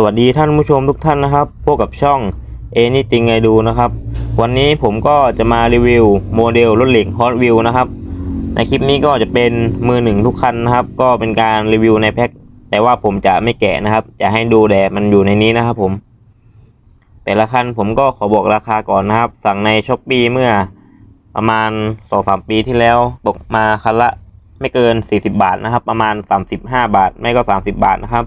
สวัสดีท่านผู้ชมทุกท่านนะครับ พวกกับช่อง Anything I Do นะครับ วันนี้ผมก็จะมารีวิวโมเดลรถเหล็ก Hot Wheel นะครับ ในคลิปนี้ก็จะเป็นมือหนึ่งทุกคันนะครับ ก็เป็นการรีวิวในแพ็ค แต่ว่าผมจะไม่แกะนะครับ จะให้ดูแต่มันอยู่ในนี้นะครับผม แต่ละคันผมก็ขอบอกราคาก่อนนะครับ สั่งในช้อปปีเมื่อประมาณสองสามปีที่แล้วตกมาคันละไม่เกิน 40 บาทนะครับ ประมาณ 35 บาท ไม่ก็ 30 บาทนะครับ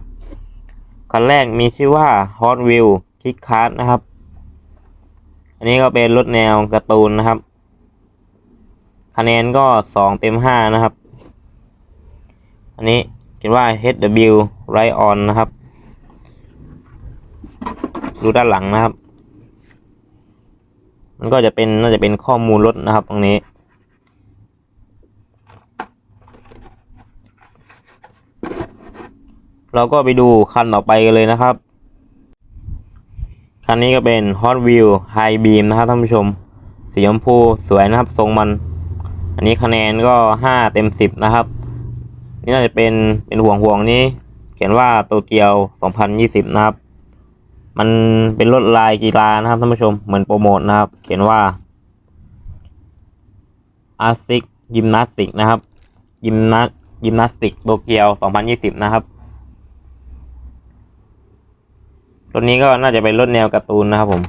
คันแรกมีชื่อว่า Hot Wheel Kick Kart นะครับ อันนี้ก็เป็นรถแนวการ์ตูนนะครับ คะแนนก็สองเต็มห้านะครับ อันนี้เขียนว่า HW Right On นะครับ ดูด้านหลังนะครับ มันก็จะเป็นน่าจะเป็นข้อมูลรถนะครับตรงนี้ เราก็ไปดูคันต่อไปกันเลยนะครับ คันนี้ก็เป็น Hot Wheel High Beam นะครับท่านผู้ชม สีชมพูสวยนะครับทรงมัน อันนี้คะแนนก็ห้าเต็มสิบนะครับ นี่น่าจะเป็นเป็นห่วงห่วงนี้ เขียนว่าโตเกียวสองพันยี่สิบนะครับ มันเป็นรถลายกีฬานะครับท่านผู้ชมเหมือนโปรโมทนะครับ เขียนว่า Arctic Gymnastic นะครับยิมนายิมนาสติกโตเกียวสองพันยี่สิบนะครับ รถนี้ก็น่าจะเป็นรถแนวการ์ตูนนะครับผม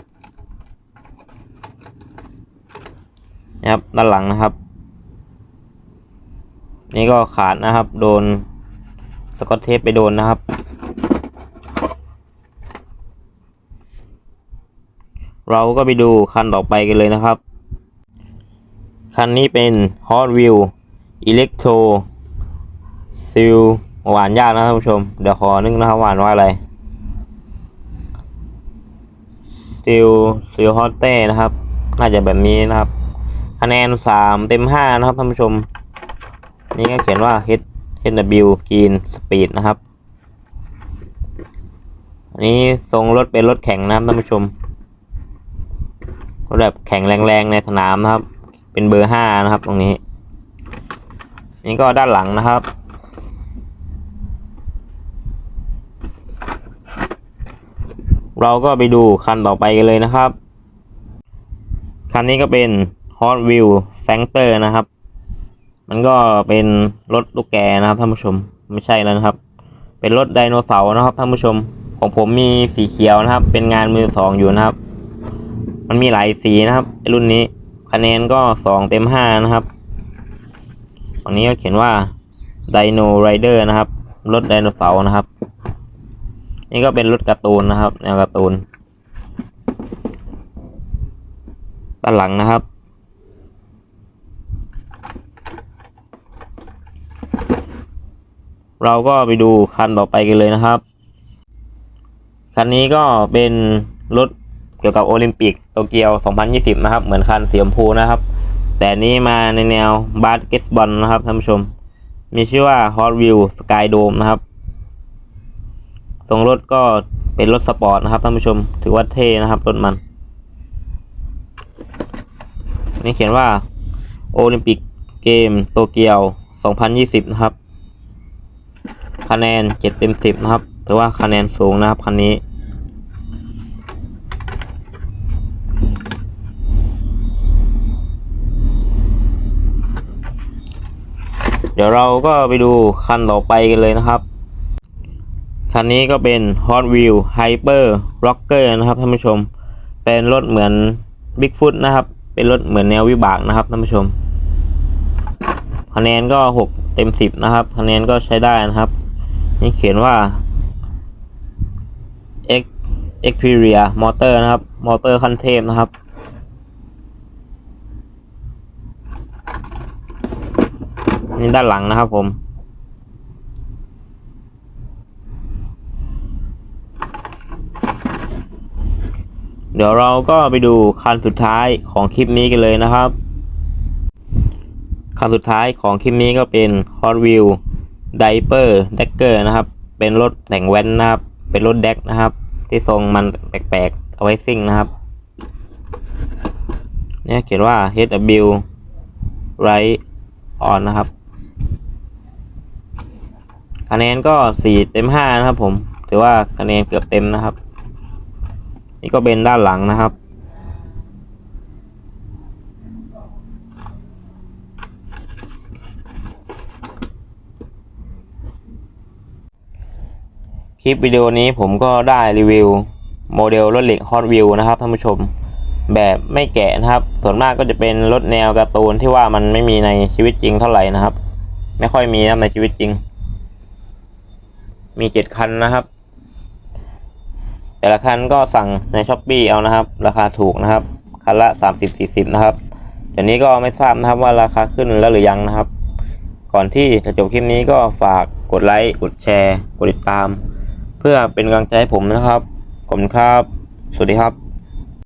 นะครับด้านหลังนะครับ นี่ก็ขาดนะครับ โดนสกอตเทปไปโดนนะครับ เราก็ไปดูคันต่อไปกันเลยนะครับ คันนี้เป็น Hot Wheel Electro Seal หวานยากนะครับผู้ชม เดี๋ยวขอนึกนะครับหวานว่าอะไร ซิลซิลฮอตเต้นะครับ น่าจะแบบนี้นะครับ คะแนนสามเต็มห้านะครับท่านผู้ชม นี่ก็เขียนว่า H HW Green Speed นะครับ อันนี้ทรงรถเป็นรถแข่งนะครับท่านผู้ชมรถแบบแข่งแรงๆในสนามนะครับ เป็นเบอร์ห้านะครับตรงนี้ นี่ก็ด้านหลังนะครับ เราก็ไปดูคันต่อไปกันเลยนะครับ คันนี้ก็เป็น Hot Wheel f a n t e r นะครับ มันก็เป็นรถลูกแกนะครับท่านผู้ชมไม่ใช่แล้วนะครับ เป็นรถไดโนเสาร์นะครับท่านผู้ชม ของผมมีสีเขียวนะครับ เป็นงานมือสองอยู่นะครับ มันมีหลายสีนะครับรุ่นนี้คะแนนก็สองเต็มห้านะครับอันนี้ก็เขียนว่า Dino Rider นะครับ รถไดโนเสาร์นะครับ นี่ก็เป็นรถการ์ตูนนะครับแนวการ์ตูนด้านหลังนะครับ เราก็ไปดูคันต่อไปกันเลยนะครับ คันนี้ก็เป็นรถเกี่ยวกับโอลิมปิกโตเกียว 2020 นะครับ เหมือนคันสีชมพูนะครับ แต่นี้มาในแนวบาสเกตบอลนะครับท่านผู้ชม มีชื่อว่า Hot Wheel Sky Dome นะครับ ทรงรถก็เป็นรถสปอร์ตนะครับท่านผู้ชม ถือว่าเท่นะครับรถมัน นี่เขียนว่าโอลิมปิกเกมโตเกียว 2020 นะครับ คะแนน7เต็ม10 นะครับ ถือว่าคะแนนสูงนะครับคันนี้ เดี๋ยวเราก็ไปดูคันต่อไปกันเลยนะครับ คันนี้ก็เป็น Hot Wheel Hyper Rocker นะครับท่านผู้ชม เป็นรถเหมือน Bigfoot นะครับ เป็นรถเหมือนแนววิบากนะครับท่านผู้ชม คะแนนก็ 6 เต็ม 10 นะครับ คะแนนก็ใช้ได้นะครับ นี่เขียนว่า X Xperia Motor นะครับ มอเตอร์คันเทพนะครับนี่ด้านหลังนะครับผม เดี๋ยวเราก็ไปดูคันสุดท้ายของคลิปนี้กันเลยนะครับ คันสุดท้ายของคลิปนี้ก็เป็น Hot Wheel Diaper Decker นะครับ เป็นรถแต่งแว้นนะครับ เป็นรถแดกนะครับ ที่ทรงมันแปลกๆ เอาไว้ซิ่งนะครับ เนี่ยเขียนว่า HW Right On นะครับ คะแนนก็สี่เต็มห้านะครับผม ถือว่าคะแนนเกือบเต็มนะครับ นี่ก็เป็นด้านหลังนะครับ คลิปวิดีโอนี้ผมก็ได้รีวิว โมเดลรถเหล็กฮอตวิวนะครับท่านผู้ชมแบบไม่แกะนะครับ ส่วนมากก็จะเป็นรถแนวการ์ตูนที่ว่ามันไม่มีในชีวิตจริงเท่าไหร่นะครับ ไม่ค่อยมีนะในชีวิตจริง มีเจ็ดคันนะครับ แต่ละคันก็สั่งในช้อปปีเอานะครับ ราคาถูกนะครับ คันละสามสิบสี่สิบนะครับเดี๋ยวนี้ก็ไม่ทราบนะครับว่าราคาขึ้นแล้วหรือยังนะครับ ก่อนที่จะจบคลิปนี้ก็ฝากกดไลค์กดแชร์ กดติดตาม เพื่อเป็นกำลังใจให้ผมนะครับขอบคุณครับ สวัสดีครับ